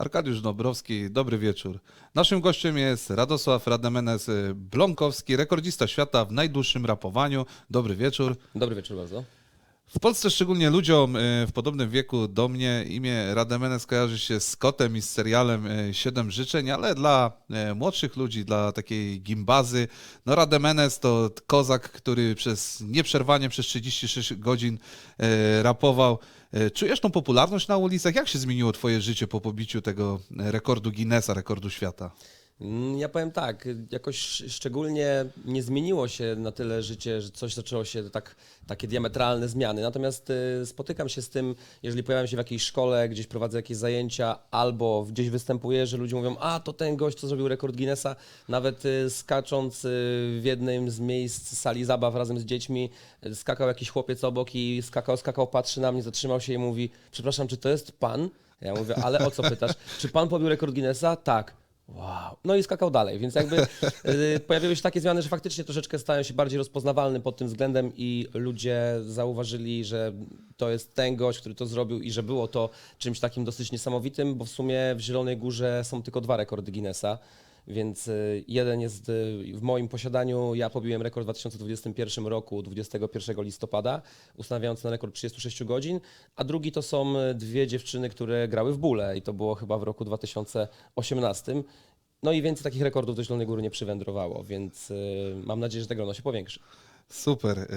Arkadiusz Dąbrowski, dobry wieczór. Naszym gościem jest Radosław Rademenes y, Blomkowski, rekordzista świata w najdłuższym rapowaniu. Dobry wieczór. Dobry wieczór bardzo. W Polsce szczególnie ludziom y, w podobnym wieku do mnie imię Rademenes kojarzy się z kotem i z serialem y, Siedem Życzeń, ale dla młodszych ludzi, dla takiej gimbazy, no Rademenes to kozak, który przez nieprzerwanie przez 36 godzin rapował. Y, Czujesz tą popularność na ulicach? Jak się zmieniło twoje życie po pobiciu tego y, rekordu Guinnessa, rekordu świata? Mm, Ja powiem tak, jakoś szczególnie nie zmieniło się na tyle życie, że coś zaczęło się tak, takie diametralne zmiany. Natomiast y, spotykam się z tym, jeżeli pojawiam się w jakiejś szkole, gdzieś prowadzę jakieś zajęcia albo gdzieś występuję, że ludzie mówią, a to ten gość, co zrobił rekord Guinnessa, nawet y, skacząc y, w jednym z miejsc sali zabaw razem z dziećmi, skakał jakiś chłopiec obok i skakał, skakał, patrzy na mnie, zatrzymał się i mówi, przepraszam, czy to jest pan? Ja mówię, ale o co pytasz? Czy pan pobił rekord Guinnessa? Tak. Wow. No i skakał dalej, więc jakby y, pojawiły się takie zmiany, że faktycznie troszeczkę stają się bardziej rozpoznawalny pod tym względem i ludzie zauważyli, że to jest ten gość, który to zrobił i że było to czymś takim dosyć niesamowitym, bo w sumie w Zielonej Górze są tylko dwa rekordy Guinnessa. Więc y, jeden jest y, w moim posiadaniu. Ja pobiłem rekord w 2021 roku, 21 listopada, ustanawiając na rekord 36 godzin, a drugi to są y, dwie dziewczyny, które grały w bóle i to było chyba w roku 2018. No i więcej takich rekordów do Zielonej Góry nie przywędrowało, więc mam nadzieję, że to grono się powiększy. Super.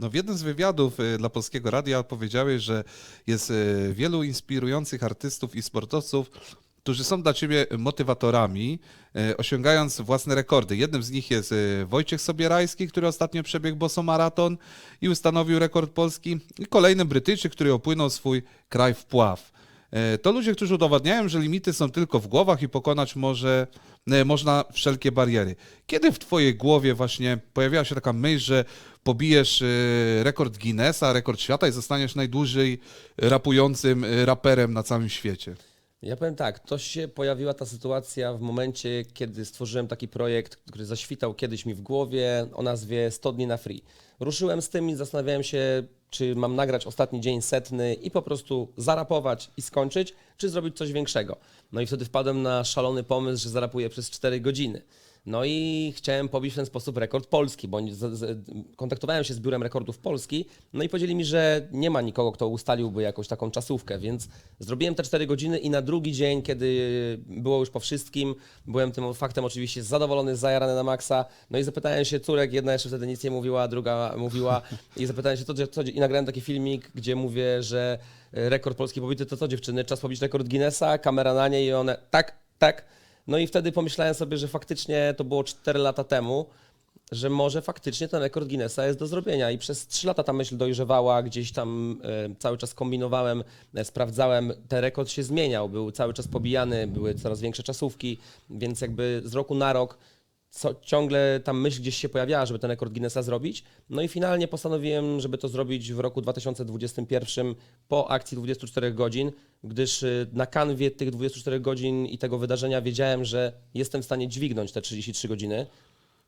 No w jednym z wywiadów dla Polskiego Radia powiedziałeś, że jest wielu inspirujących artystów i sportowców, którzy są dla ciebie motywatorami, y, osiągając własne rekordy. Jednym z nich jest y, Wojciech Sobierajski, który ostatnio przebiegł bosomaraton i ustanowił rekord polski. I kolejnym Brytyjczyk, który opłynął swój kraj w pław. E, To ludzie, którzy udowadniają, że limity są tylko w głowach i pokonać może, e, można wszelkie bariery. Kiedy w Twojej głowie właśnie pojawiła się taka myśl, że pobijesz e, rekord Guinnessa, rekord świata i zostaniesz najdłużej rapującym e, raperem na całym świecie? Ja powiem tak, to się pojawiła ta sytuacja w momencie, kiedy stworzyłem taki projekt, który zaświtał kiedyś mi w głowie o nazwie 100 dni na free. Ruszyłem z tym i zastanawiałem się, czy mam nagrać ostatni dzień setny i po prostu zarapować i skończyć, czy zrobić coś większego. No i wtedy wpadłem na szalony pomysł, że zarapuję przez 4 godziny. No i chciałem pobić w ten sposób rekord polski, bo oni z, z, kontaktowałem się z biurem rekordów Polski, no i powiedzieli mi, że nie ma nikogo, kto ustaliłby jakąś taką czasówkę, więc zrobiłem te 4 godziny i na drugi dzień, kiedy było już po wszystkim, byłem tym faktem oczywiście zadowolony, zajarany na maksa, no i zapytałem się córek, jedna jeszcze wtedy nic nie mówiła, druga mówiła i zapytałem się, co, co, i nagrałem taki filmik, gdzie mówię, że rekord polski pobity to co dziewczyny, czas pobić rekord Guinnessa, kamera na niej i one tak, tak, no i wtedy pomyślałem sobie, że faktycznie to było 4 lata temu, że może faktycznie ten rekord Guinnessa jest do zrobienia. I przez 3 lata ta myśl dojrzewała, gdzieś tam e, cały czas kombinowałem, e, sprawdzałem. Ten rekord się zmieniał, był cały czas pobijany, były coraz większe czasówki, więc jakby z roku na rok co, ciągle ta myśl gdzieś się pojawiała, żeby ten rekord Guinnessa zrobić. No i finalnie postanowiłem, żeby to zrobić w roku 2021 po akcji 24 godzin, gdyż y, na kanwie tych 24 godzin i tego wydarzenia wiedziałem, że jestem w stanie dźwignąć te 33 godziny.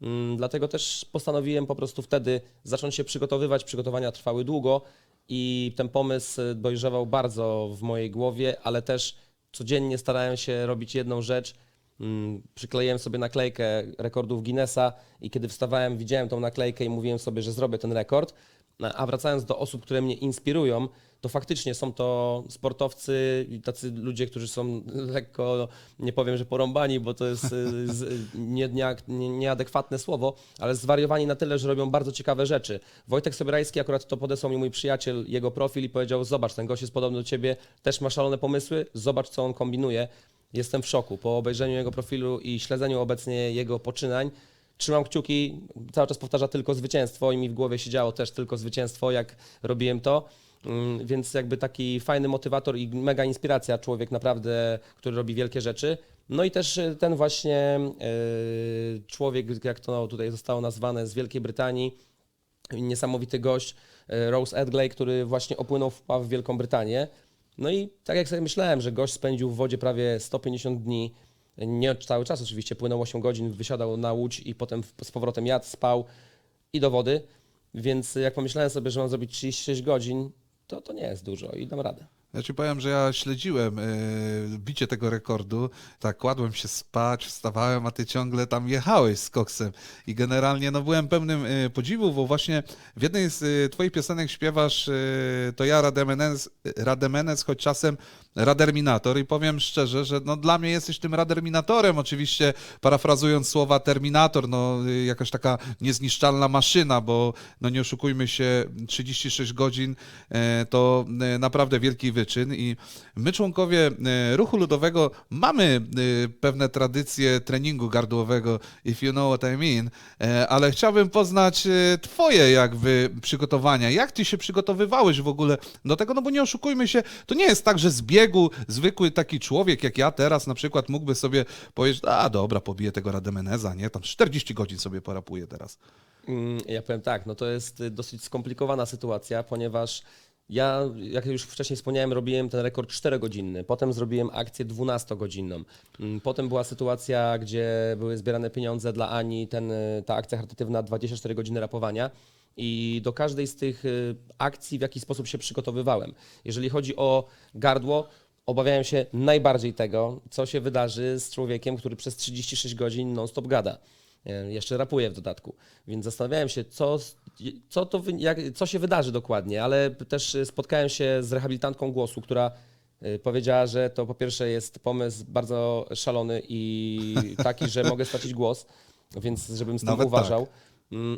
Mm, Dlatego też postanowiłem po prostu wtedy zacząć się przygotowywać. Przygotowania trwały długo i ten pomysł y, dojrzewał bardzo w mojej głowie, ale też codziennie starałem się robić jedną rzecz. Mm, Przykleiłem sobie naklejkę rekordów Guinnessa i kiedy wstawałem, widziałem tą naklejkę i mówiłem sobie, że zrobię ten rekord. A wracając do osób, które mnie inspirują, to faktycznie są to sportowcy tacy ludzie, którzy są lekko, nie powiem, że porąbani, bo to jest y, nie, nie, nie, nieadekwatne słowo, ale zwariowani na tyle, że robią bardzo ciekawe rzeczy. Wojtek Sobierajski akurat to podesłał mi mój przyjaciel, jego profil i powiedział, zobacz, ten gość jest podobny do ciebie, też ma szalone pomysły, zobacz, co on kombinuje. Jestem w szoku. Po obejrzeniu jego profilu i śledzeniu obecnie jego poczynań, trzymam kciuki, cały czas powtarza tylko zwycięstwo i mi w głowie siedziało też tylko zwycięstwo, jak robiłem to. Mm, Więc jakby taki fajny motywator i mega inspiracja, człowiek naprawdę, który robi wielkie rzeczy. No i też y, ten właśnie y, człowiek, jak to tutaj zostało nazwane, z Wielkiej Brytanii, niesamowity gość, y, Rose Edgley, który właśnie opłynął w Wielką Brytanię. No i tak jak sobie myślałem, że gość spędził w wodzie prawie 150 dni, nie cały czas oczywiście, płynął 8 godzin, wysiadał na łódź i potem z powrotem jadł, spał i do wody. Więc jak pomyślałem sobie, że mam zrobić 36 godzin, to to nie jest dużo i dam radę. Ja ci powiem, że ja śledziłem e, bicie tego rekordu. Tak, kładłem się spać, wstawałem, a ty ciągle tam jechałeś z koksem. I generalnie no, byłem pełnym e, podziwu, bo właśnie w jednej z e, twoich piosenek śpiewasz e, to ja Rademenes, Rademenes, choć czasem Raderminator. I powiem szczerze, że no, dla mnie jesteś tym Raderminatorem. Oczywiście parafrazując słowa Terminator, no y, jakaś taka niezniszczalna maszyna, bo no nie oszukujmy się, 36 godzin e, to e, naprawdę wielki wyczyn i my członkowie e, ruchu ludowego mamy pewne tradycje treningu gardłowego, if you know what I mean, ale chciałbym poznać twoje jakby przygotowania. Jak ty się przygotowywałeś w ogóle do tego? No bo nie oszukujmy się, to nie jest tak, że z biegu zwykły taki człowiek jak ja teraz na przykład mógłby sobie powiedzieć, a dobra, pobiję tego Rademeneza, nie? Tam 40 godzin sobie porapuję teraz. Mm, Ja powiem tak, no to jest y, dosyć skomplikowana sytuacja, ponieważ ja, jak już wcześniej wspomniałem, robiłem ten rekord 4-godzinny, potem zrobiłem akcję 12-godzinną. Mm, Potem była sytuacja, gdzie były zbierane pieniądze dla Ani, ten, y, ta akcja charytatywna 24 godziny rapowania. I do każdej z tych y, akcji w jakiś sposób się przygotowywałem. Jeżeli chodzi o gardło, obawiałem się najbardziej tego, co się wydarzy z człowiekiem, który przez 36 godzin non-stop gada. E, Jeszcze rapuje w dodatku. Więc zastanawiałem się, co, co, to, jak, co się wydarzy dokładnie, ale też e, spotkałem się z rehabilitantką głosu, która e, powiedziała, że to po pierwsze jest pomysł bardzo szalony i taki, że mogę stracić głos, więc żebym z tym Nawet uważał. Mm,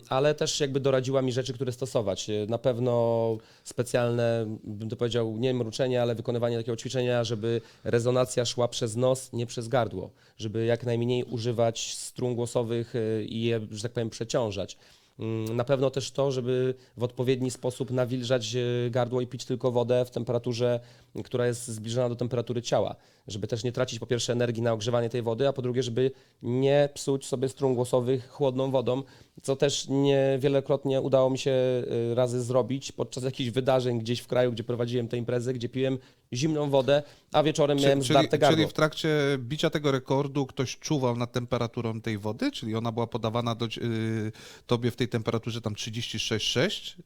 Ale też jakby doradziła mi rzeczy, które stosować. E, Na pewno specjalne, bym to powiedział, nie mruczenie, ale wykonywanie takiego ćwiczenia, żeby rezonacja szła przez nos, nie przez gardło. Żeby jak najmniej używać strun głosowych e, i je, że tak powiem, przeciążać. Mm, Na pewno też to, żeby w odpowiedni sposób nawilżać e, gardło i pić tylko wodę w temperaturze, która jest zbliżona do temperatury ciała. Żeby też nie tracić po pierwsze energii na ogrzewanie tej wody, a po drugie, żeby nie psuć sobie strun głosowych chłodną wodą, co też niewielokrotnie udało mi się y, razy zrobić podczas jakichś wydarzeń gdzieś w kraju, gdzie prowadziłem te imprezy, gdzie piłem zimną wodę, a wieczorem miałem czyli, zdarte gardło. czyli w trakcie bicia tego rekordu ktoś czuwał nad temperaturą tej wody? Czyli ona była podawana do, yy, tobie w tej temperaturze tam 36,6?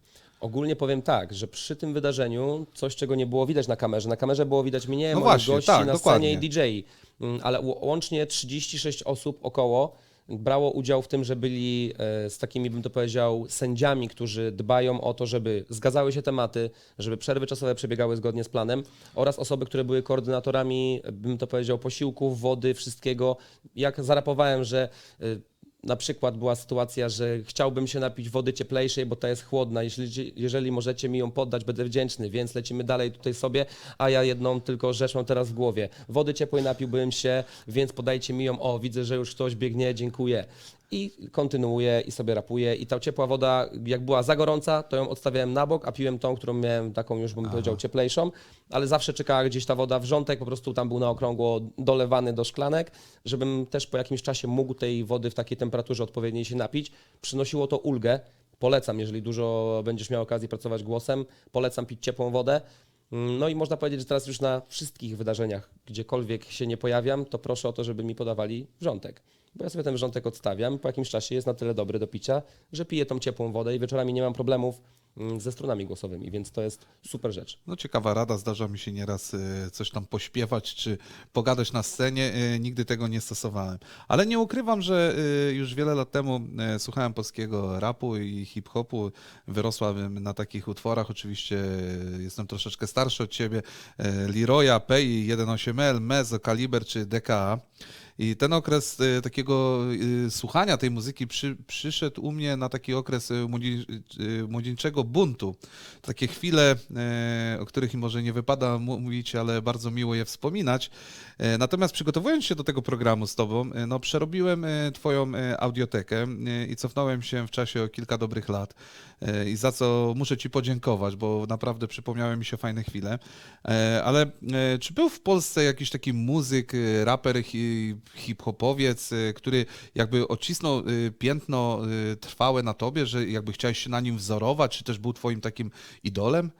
Ogólnie powiem tak, że przy tym wydarzeniu coś, czego nie było widać na kamerze. Na kamerze było widać mnie, No moich właśnie, gości tak, na dokładnie. scenie i DJ. Mm, Ale łącznie 36 osób około brało udział w tym, że byli e, z takimi, bym to powiedział, sędziami, którzy dbają o to, żeby zgadzały się tematy, żeby przerwy czasowe przebiegały zgodnie z planem oraz osoby, które były koordynatorami, bym to powiedział, posiłków, wody, wszystkiego. Jak zarapowałem, że e, na przykład była sytuacja, że chciałbym się napić wody cieplejszej, bo ta jest chłodna. Jeśli, jeżeli możecie mi ją poddać, będę wdzięczny, więc lecimy dalej tutaj sobie, a ja jedną tylko rzecz mam teraz w głowie. Wody ciepłej napiłbym się, więc podajcie mi ją. O, widzę, że już ktoś biegnie, dziękuję. I kontynuuję i sobie rapuję. I ta ciepła woda, jak była za gorąca, to ją odstawiałem na bok, a piłem tą, którą miałem taką już bym powiedział cieplejszą, ale zawsze czekała gdzieś ta woda wrzątek, po prostu tam był na okrągło dolewany do szklanek, żebym też po jakimś czasie mógł tej wody w takiej temperaturze odpowiedniej się napić. Przynosiło to ulgę. Polecam, jeżeli dużo będziesz miał okazji pracować głosem, polecam pić ciepłą wodę. Mm, No i można powiedzieć, że teraz już na wszystkich wydarzeniach, gdziekolwiek się nie pojawiam, to proszę o to, żeby mi podawali wrzątek. Bo ja sobie ten wrzątek odstawiam, po jakimś czasie jest na tyle dobry do picia, że piję tą ciepłą wodę i wieczorami nie mam problemów mm, ze strunami głosowymi, więc to jest super rzecz. No ciekawa rada, zdarza mi się nieraz y, coś tam pośpiewać czy pogadać na scenie, y, nigdy tego nie stosowałem. Ale nie ukrywam, że y, już wiele lat temu słuchałem polskiego rapu i hip-hopu, wyrosłabym na takich utworach, oczywiście jestem troszeczkę starszy od ciebie, Leroya, Pei, 1.8L, Mezo, Kaliber czy DKA. I ten okres y, takiego y, słuchania tej muzyki przy, przyszedł u mnie na taki okres y, młodzi, młodzieńczego buntu. Takie chwile, y, o których może nie wypada mówić, ale bardzo miło je wspominać. Y, Natomiast przygotowując się do tego programu z Tobą, y, no, przerobiłem Twoją audiotekę i cofnąłem się w czasie o kilka dobrych lat. I za co muszę Ci podziękować, bo naprawdę przypomniały mi się fajne chwile. E, Ale e, czy był w Polsce jakiś taki muzyk, e, raper, hip-hopowiec, e, który jakby odcisnął e, piętno e, trwałe na tobie, że jakby chciałeś się na nim wzorować, czy też był twoim takim idolem?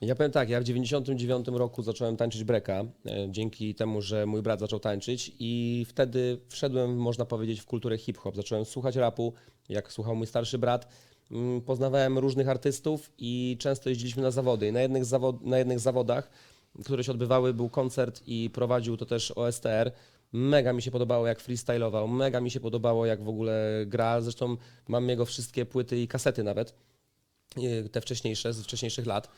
Ja powiem tak, ja w 99 roku zacząłem tańczyć breka, e, dzięki temu, że mój brat zaczął tańczyć i wtedy wszedłem, można powiedzieć, w kulturę hip-hop. Zacząłem słuchać rapu, jak słuchał mój starszy brat. Mm, Poznawałem różnych artystów i często jeździliśmy na zawody. I na jednych, zawo- na jednych zawodach które się odbywały, był koncert i prowadził to też OSTR. Mega mi się podobało, jak freestylował, mega mi się podobało, jak w ogóle gra. Zresztą mam jego wszystkie płyty i kasety nawet, y, te wcześniejsze, z wcześniejszych lat.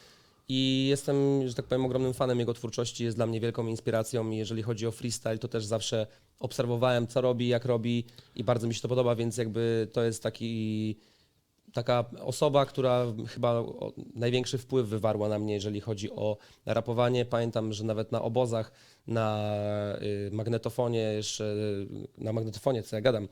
I jestem, że tak powiem, ogromnym fanem jego twórczości, jest dla mnie wielką inspiracją. I jeżeli chodzi o freestyle, to też zawsze obserwowałem, co robi, jak robi i bardzo mi się to podoba, więc jakby to jest taki taka osoba, która chyba największy wpływ wywarła na mnie, jeżeli chodzi o rapowanie. Pamiętam, że nawet na obozach, na y, magnetofonie, jeszcze y, na magnetofonie, co ja gadam,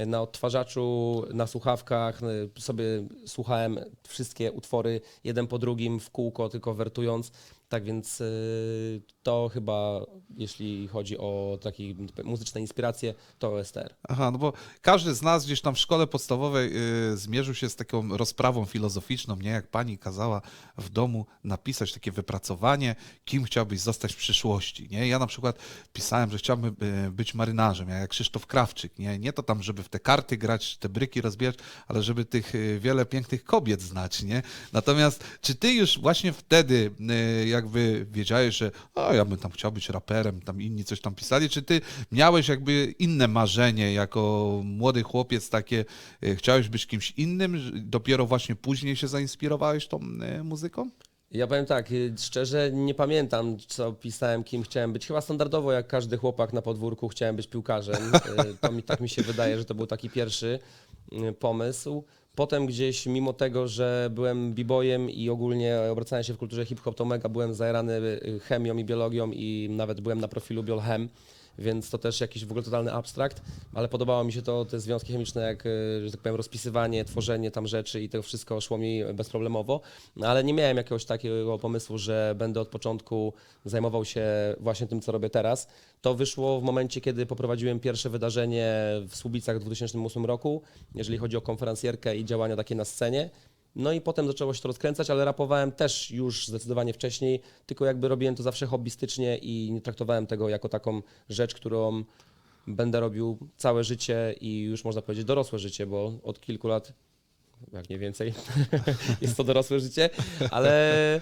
y, na odtwarzaczu, na słuchawkach sobie słuchałem wszystkie utwory jeden po drugim w kółko, tylko wertując. Tak więc y, to chyba, jeśli chodzi o takie muzyczne inspiracje, to OSTR. Aha, no bo każdy z nas gdzieś tam w szkole podstawowej y, zmierzył się z taką rozprawą filozoficzną, nie? Jak pani kazała w domu napisać takie wypracowanie, kim chciałbyś zostać w przyszłości, nie? Ja na przykład pisałem, że chciałbym y, być marynarzem, jak Krzysztof Krawczyk, nie? Nie to tam, żeby w te karty grać, te bryki rozbijać, ale żeby tych wiele pięknych kobiet znać, nie? Natomiast czy ty już właśnie wtedy y, jakby wiedziałeś, że o, ja bym tam chciał być raperem, tam inni coś tam pisali, czy ty miałeś jakby inne marzenie jako młody chłopiec takie, y, chciałeś być kimś innym, dopiero właśnie później się zainspirowałeś tą y, muzyką? Ja powiem tak, y, szczerze nie pamiętam, co pisałem, kim chciałem być. Chyba standardowo, jak każdy chłopak na podwórku, chciałem być piłkarzem. Y, To mi, tak mi się wydaje, że to był taki pierwszy y, pomysł. Potem gdzieś, mimo tego, że byłem b-boyem i ogólnie obracałem się w kulturze hip-hop, to mega byłem zajarany y, chemią i biologią i nawet byłem na profilu biolchem, więc to też jakiś w ogóle totalny abstrakt, ale podobało mi się to, te związki chemiczne, jak, y, że tak powiem, rozpisywanie, tworzenie tam rzeczy i to wszystko szło mi bezproblemowo, No, ale nie miałem jakiegoś takiego pomysłu, że będę od początku zajmował się właśnie tym, co robię teraz. To wyszło w momencie, kiedy poprowadziłem pierwsze wydarzenie w Słubicach w 2008 roku, jeżeli chodzi o konferencjerkę i działania takie na scenie. No i potem zaczęło się to rozkręcać, ale rapowałem też już zdecydowanie wcześniej, tylko jakby robiłem to zawsze hobbystycznie i nie traktowałem tego jako taką rzecz, którą będę robił całe życie i już można powiedzieć dorosłe życie, bo od kilku lat, jak nie więcej, jest to dorosłe życie, ale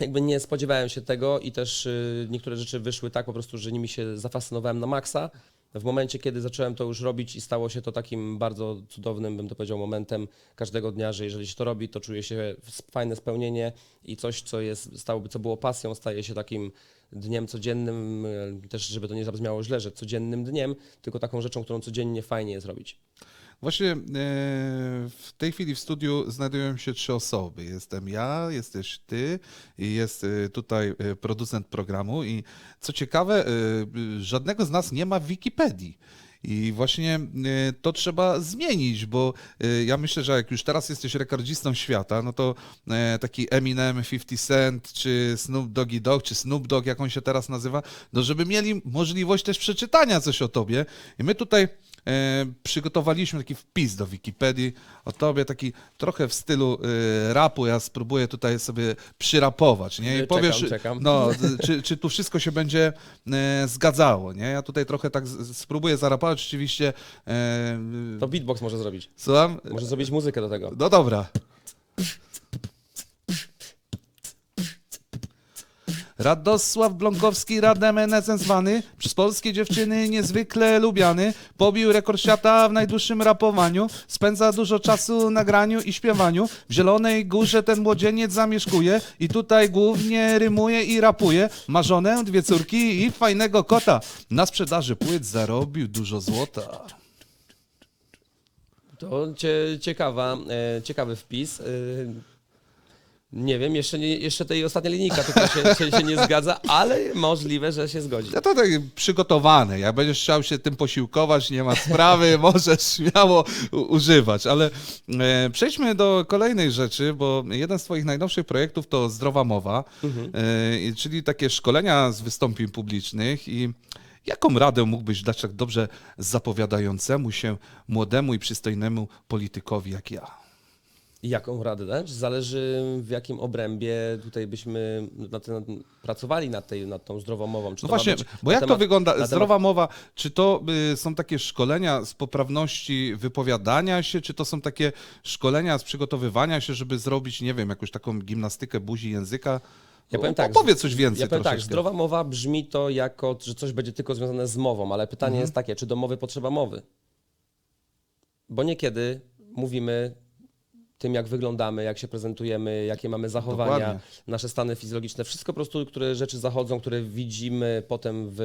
jakby nie spodziewałem się tego i też y, niektóre rzeczy wyszły tak po prostu, że nimi się zafascynowałem na maksa. W momencie, kiedy zacząłem to już robić i stało się to takim bardzo cudownym, bym to powiedział, momentem każdego dnia, że jeżeli się to robi, to czuje się fajne spełnienie i coś, co jest, stałoby, co było pasją, staje się takim dniem codziennym, y, też żeby to nie zabrzmiało źle, że codziennym dniem, tylko taką rzeczą, którą codziennie fajnie jest robić. Właśnie e, w tej chwili w studiu znajdują się trzy osoby. Jestem ja, jesteś ty i jest e, tutaj e, producent programu i co ciekawe, żadnego z nas nie ma w Wikipedii. I właśnie to trzeba zmienić, bo ja myślę, że jak już teraz jesteś rekordzistą świata, no to taki Eminem, 50 Cent, czy Snoop Doggy Dogg, czy Snoop Dogg, jak on się teraz nazywa, no żeby mieli możliwość też przeczytania coś o tobie. I my tutaj przygotowaliśmy taki wpis do Wikipedii o tobie, taki trochę w stylu e, rapu. Ja spróbuję tutaj sobie przyrapować, nie? I Czekam, powiesz, czekam. no, czy, czy tu wszystko się będzie e, zgadzało, nie? Ja tutaj trochę tak spróbuję zarapować, oczywiście. E, To beatbox może zrobić. Słucham? Może zrobić muzykę do tego. No dobra. Radosław Bląkowski, Radem NSN zwany, przez polskie dziewczyny niezwykle lubiany, pobił rekord świata w najdłuższym rapowaniu, spędza dużo czasu na graniu i śpiewaniu, w Zielonej Górze ten młodzieniec zamieszkuje i tutaj głównie rymuje i rapuje, ma żonę, dwie córki i fajnego kota, na sprzedaży płyt zarobił dużo złota. To cie, ciekawa, e, ciekawy wpis. E, nie wiem, jeszcze, nie, jeszcze tej ostatniej linijka tylko się, się, się nie zgadza, ale możliwe, że się zgodzi. Ja to tak przygotowane. Jak będziesz chciał się tym posiłkować, nie ma sprawy, możesz śmiało używać. Ale e, przejdźmy do kolejnej rzeczy, bo jeden z Twoich najnowszych projektów to Zdrowa Mowa, e, i- czyli takie szkolenia z wystąpień publicznych i jaką radę mógłbyś dać tak dobrze zapowiadającemu się młodemu i przystojnemu politykowi jak ja? Jaką radę dać? Zależy w jakim obrębie tutaj byśmy na ten, pracowali nad, tej, nad tą zdrową mową. Czy No to właśnie, bo jak to temat- wygląda? na temat- Zdrowa mowa, czy to y, są takie szkolenia z poprawności wypowiadania się, czy to są takie szkolenia z przygotowywania się, żeby zrobić, nie wiem, jakąś taką gimnastykę buzi języka? Ja powiem tak, Opowiedz coś więcej Ja powiem tak, zdrowa mowa brzmi to jako, że coś będzie tylko związane z mową, ale pytanie Mhm. jest takie, czy do mowy potrzeba mowy? Bo niekiedy mówimy tym, jak wyglądamy, jak się prezentujemy, jakie mamy zachowania, Dokładnie. nasze stany fizjologiczne, wszystko po prostu, które rzeczy zachodzą, które widzimy potem w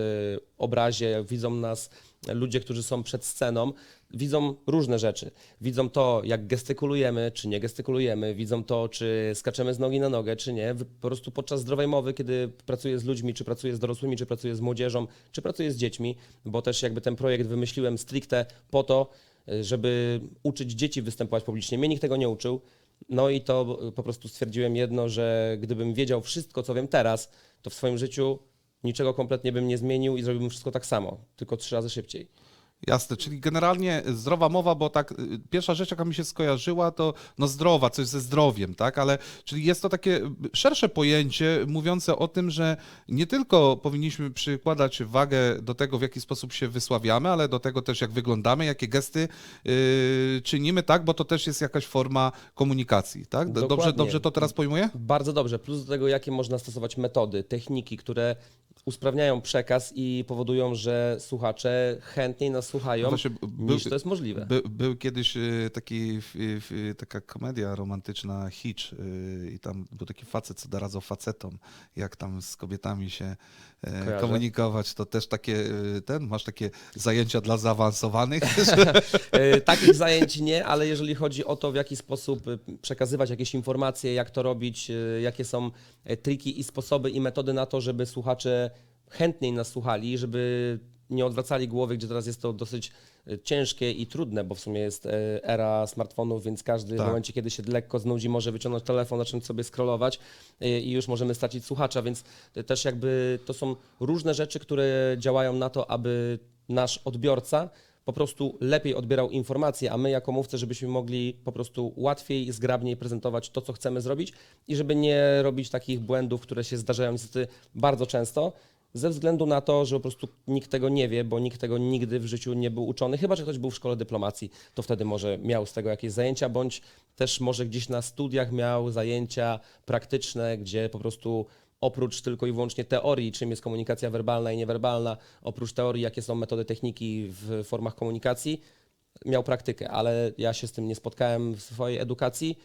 obrazie, widzą nas ludzie, którzy są przed sceną, widzą różne rzeczy. Widzą to, jak gestykulujemy, czy nie gestykulujemy, widzą to, czy skaczemy z nogi na nogę, czy nie. Po prostu podczas zdrowej mowy, kiedy pracuję z ludźmi, czy pracuję z dorosłymi, czy pracuję z młodzieżą, czy pracuję z dziećmi, bo też jakby ten projekt wymyśliłem stricte po to, żeby uczyć dzieci występować publicznie. Mnie nikt tego nie uczył. No i to po prostu stwierdziłem jedno, że gdybym wiedział wszystko, co wiem teraz, to w swoim życiu niczego kompletnie bym nie zmienił i zrobiłbym wszystko tak samo, tylko trzy razy szybciej. Jasne, czyli generalnie zdrowa mowa, bo tak pierwsza rzecz, jaka mi się skojarzyła, to no zdrowa, coś ze zdrowiem, tak? Ale czyli jest to takie szersze pojęcie mówiące o tym, że nie tylko powinniśmy przykładać wagę do tego, w jaki sposób się wysławiamy, ale do tego też, jak wyglądamy, jakie gesty y, czynimy, tak? Bo to też jest jakaś forma komunikacji, tak? Dobrze, dobrze to teraz pojmuję? Bardzo dobrze. Plus do tego, jakie można stosować metody, techniki, które usprawniają przekaz i powodują, że słuchacze chętniej nas słuchają, No właśnie, był- niż to jest możliwe. By, był kiedyś y, taki, taka komedia romantyczna Hitch y, i tam był taki facet, co doradzał facetom, jak tam z kobietami się e, Kojarzę. komunikować. To też takie, y, ten, masz takie zajęcia dla zaawansowanych? E, Takich zajęć nie, ale jeżeli chodzi o to, w jaki sposób przekazywać jakieś informacje, jak to robić, jakie są e, triki i sposoby i metody na to, żeby słuchacze chętniej nas słuchali, żeby nie odwracali głowy, gdzie teraz jest to dosyć e, ciężkie i trudne, bo w sumie jest e, era smartfonów, więc każdy w Tak. momencie, kiedy się lekko znudzi, może wyciągnąć telefon, zacząć sobie scrollować e, i już możemy stracić słuchacza, więc też jakby to są różne rzeczy, które działają na to, aby nasz odbiorca po prostu lepiej odbierał informacje, a my jako mówcy, żebyśmy mogli po prostu łatwiej i zgrabniej prezentować to, co chcemy zrobić i żeby nie robić takich błędów, które się zdarzają niestety bardzo często, ze względu na to, że po prostu nikt tego nie wie, bo nikt tego nigdy w życiu nie był uczony, chyba że ktoś był w szkole dyplomacji, to wtedy może miał z tego jakieś zajęcia, bądź też może gdzieś na studiach miał zajęcia praktyczne, gdzie po prostu oprócz tylko i wyłącznie teorii, czym jest komunikacja werbalna i niewerbalna, oprócz teorii, jakie są metody techniki w formach komunikacji, miał praktykę, ale ja się z tym nie spotkałem w swojej edukacji,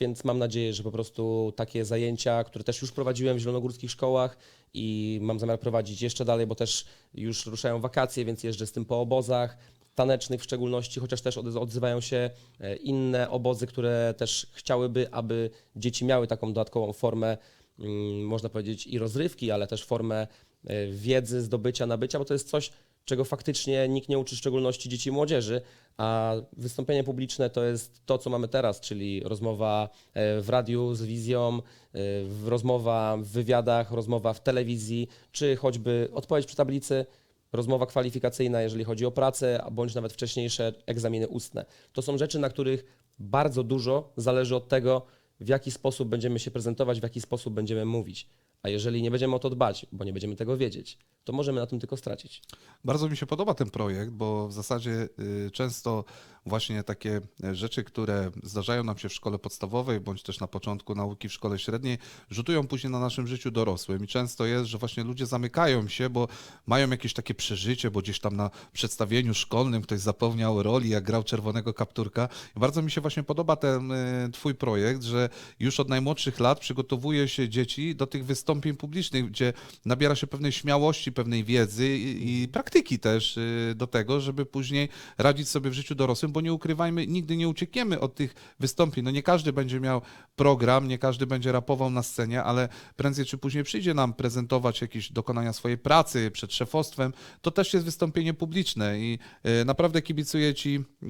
więc mam nadzieję, że po prostu takie zajęcia, które też już prowadziłem w zielonogórskich szkołach i mam zamiar prowadzić jeszcze dalej, bo też już ruszają wakacje, więc jeżdżę z tym po obozach, tanecznych w szczególności, chociaż też od- odzywają się e, inne obozy, które też chciałyby, aby dzieci miały taką dodatkową formę, mm, można powiedzieć, i rozrywki, ale też formę e, wiedzy, zdobycia, nabycia, bo to jest coś, czego faktycznie nikt nie uczy, w szczególności dzieci i młodzieży, a wystąpienie publiczne to jest to, co mamy teraz, czyli rozmowa e, w radiu z wizją, e, rozmowa w wywiadach, rozmowa w telewizji, czy choćby odpowiedź przy tablicy, rozmowa kwalifikacyjna, jeżeli chodzi o pracę, bądź nawet wcześniejsze egzaminy ustne. To są rzeczy, na których bardzo dużo zależy od tego, w jaki sposób będziemy się prezentować, w jaki sposób będziemy mówić. A jeżeli nie będziemy o to dbać, bo nie będziemy tego wiedzieć, to możemy na tym tylko stracić. Bardzo mi się podoba ten projekt, bo w zasadzie y, często właśnie takie e, rzeczy, które zdarzają nam się w szkole podstawowej, bądź też na początku nauki w szkole średniej, rzutują później na naszym życiu dorosłym. I często jest, że właśnie ludzie zamykają się, bo mają jakieś takie przeżycie, bo gdzieś tam na przedstawieniu szkolnym ktoś zapomniał roli, jak grał czerwonego kapturka. I bardzo mi się właśnie podoba ten y, twój projekt, że już od najmłodszych lat przygotowuje się dzieci do tych wystąpień publicznych, gdzie nabiera się pewnej śmiałości, pewnej wiedzy i, i praktyki też y, do tego, żeby później radzić sobie w życiu dorosłym, bo nie ukrywajmy, nigdy nie uciekniemy od tych wystąpień. No nie każdy będzie miał program, nie każdy będzie rapował na scenie, ale prędzej czy później przyjdzie nam prezentować jakieś dokonania swojej pracy przed szefostwem, to też jest wystąpienie publiczne i e, naprawdę kibicuję Ci e,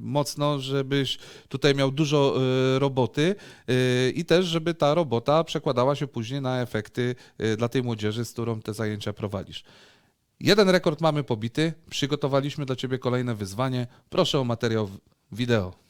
mocno, żebyś tutaj miał dużo roboty i też, żeby ta robota przekładała się później na efekty dla tej młodzieży, z którą te zajęcia prowadzisz. Jeden rekord mamy pobity, przygotowaliśmy dla Ciebie kolejne wyzwanie. Proszę o materiał wideo.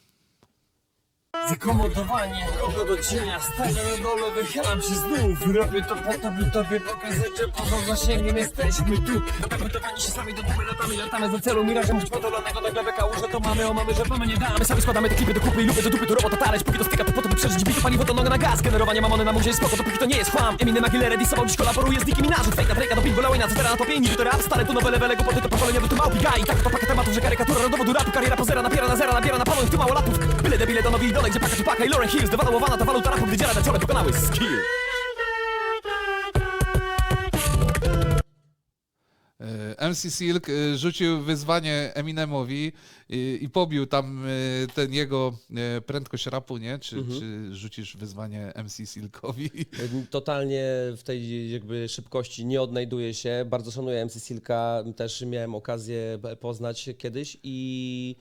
Zakomodowanie kogo do cienia Staję na dole, wychylam się znów Robię to po to, by tobie pokazać, że poza zasięgiem jesteśmy tu. Zakomitowani się sami do dupy, latamy, latamy za celu Mirażem być podolanego na glebę kałuże To mamy, o mamy, że mamy nie damy. Sami składamy te klipy do kupy i lupy do dupy To robota taleć, póki to styka, to po to by przeżyć Bity paliwo to noga na gaz, generowanie mamony na muzie jest spoko Dopóki to nie jest chłam. Eminem Aguilera disował dziś kolaboruje z Nicki Minajów Fejka, Drake'a do Pitbulla, Wayne'a, Zetera na topie Inni to rap, stare tu nowe levele, głupoty to pokoleniowy tu małpi Gaj, tak to pakiet tematów, że karykatura rodowodu rapu Kariera pozera, napiera na zera, nabiera na panu i tu mało latów. Byle debile do nowi gdzie paka czy paka i Lauren Hills Dewaluowana ta waluta rapu, gdy dziela ciole pokonały skill E, MC Silk e, rzucił wyzwanie Eminemowi i, i pobił tam e, ten jego e, prędkość rapu, nie? Czy, Mhm. czy rzucisz wyzwanie MC Silkowi? Totalnie w tej jakby szybkości nie odnajduję się. Bardzo szanuję MC Silka, też miałem okazję poznać kiedyś i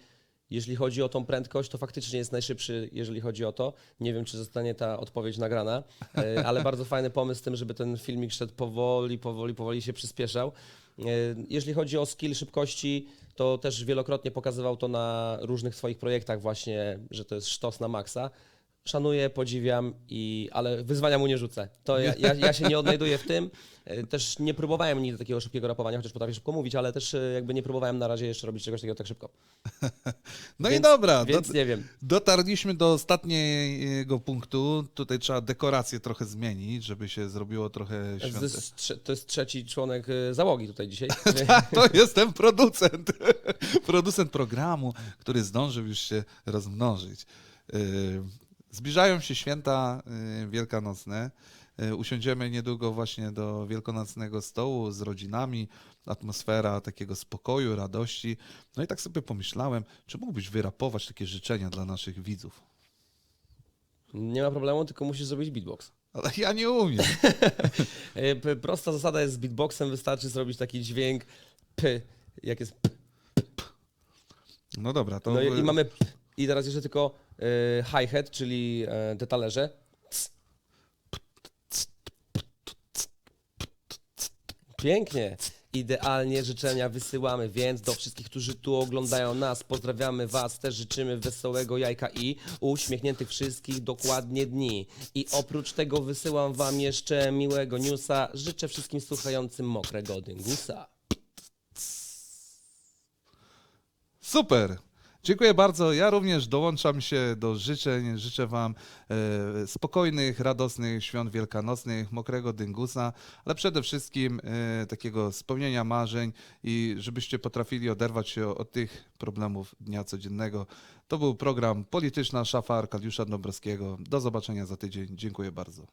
jeśli chodzi o tą prędkość, to faktycznie jest najszybszy, jeżeli chodzi o to. Nie wiem, czy zostanie ta odpowiedź nagrana, e, ale bardzo fajny pomysł z tym, żeby ten filmik szedł powoli, powoli, powoli się przyspieszał. E, Jeżeli chodzi o skill szybkości, to też wielokrotnie pokazywał to na różnych swoich projektach właśnie, że to jest sztos na maksa. Szanuję, podziwiam, i, ale wyzwania mu nie rzucę. To ja, ja, ja się nie odnajduję w tym. E, Też nie próbowałem nigdy takiego szybkiego rapowania, chociaż potrafię szybko mówić, ale też e, jakby nie próbowałem na razie jeszcze robić czegoś takiego tak szybko. No Więc- i dobra, Więc dot- nie wiem. dotarliśmy do ostatniego punktu. Tutaj trzeba dekorację trochę zmienić, żeby się zrobiło trochę To świąte. jest, trze- to jest trzeci członek e, załogi tutaj dzisiaj. Tak, to jestem producent. producent programu, który zdążył już się rozmnożyć. Zbliżają się święta yy, wielkanocne. Yy, Usiądziemy niedługo właśnie do wielkanocnego stołu z rodzinami. Atmosfera takiego spokoju, radości. No i tak sobie pomyślałem, czy mógłbyś wyrapować takie życzenia dla naszych widzów? Nie ma problemu, tylko musisz zrobić beatbox. Ale ja nie umiem. P- Prosta zasada jest z beatboxem, wystarczy zrobić taki dźwięk p, jak jest p. No dobra, to... No i, i mamy p. I teraz jeszcze tylko hi-hat, czyli e, te talerze. Pięknie. Idealnie życzenia wysyłamy, więc do wszystkich, którzy tu oglądają nas, pozdrawiamy Was, też życzymy wesołego jajka i uśmiechniętych wszystkich dokładnie dni. I oprócz tego wysyłam Wam jeszcze miłego newsa. Życzę wszystkim słuchającym mokrego dyngusa. Super. Dziękuję bardzo. Ja również dołączam się do życzeń. Życzę Wam e, spokojnych, radosnych świąt wielkanocnych, mokrego dyngusa, ale przede wszystkim e, takiego spełnienia marzeń i żebyście potrafili oderwać się od tych problemów dnia codziennego. To był program Polityczna Szafa Arkadiusza Dąbrowskiego. Do zobaczenia za tydzień. Dziękuję bardzo.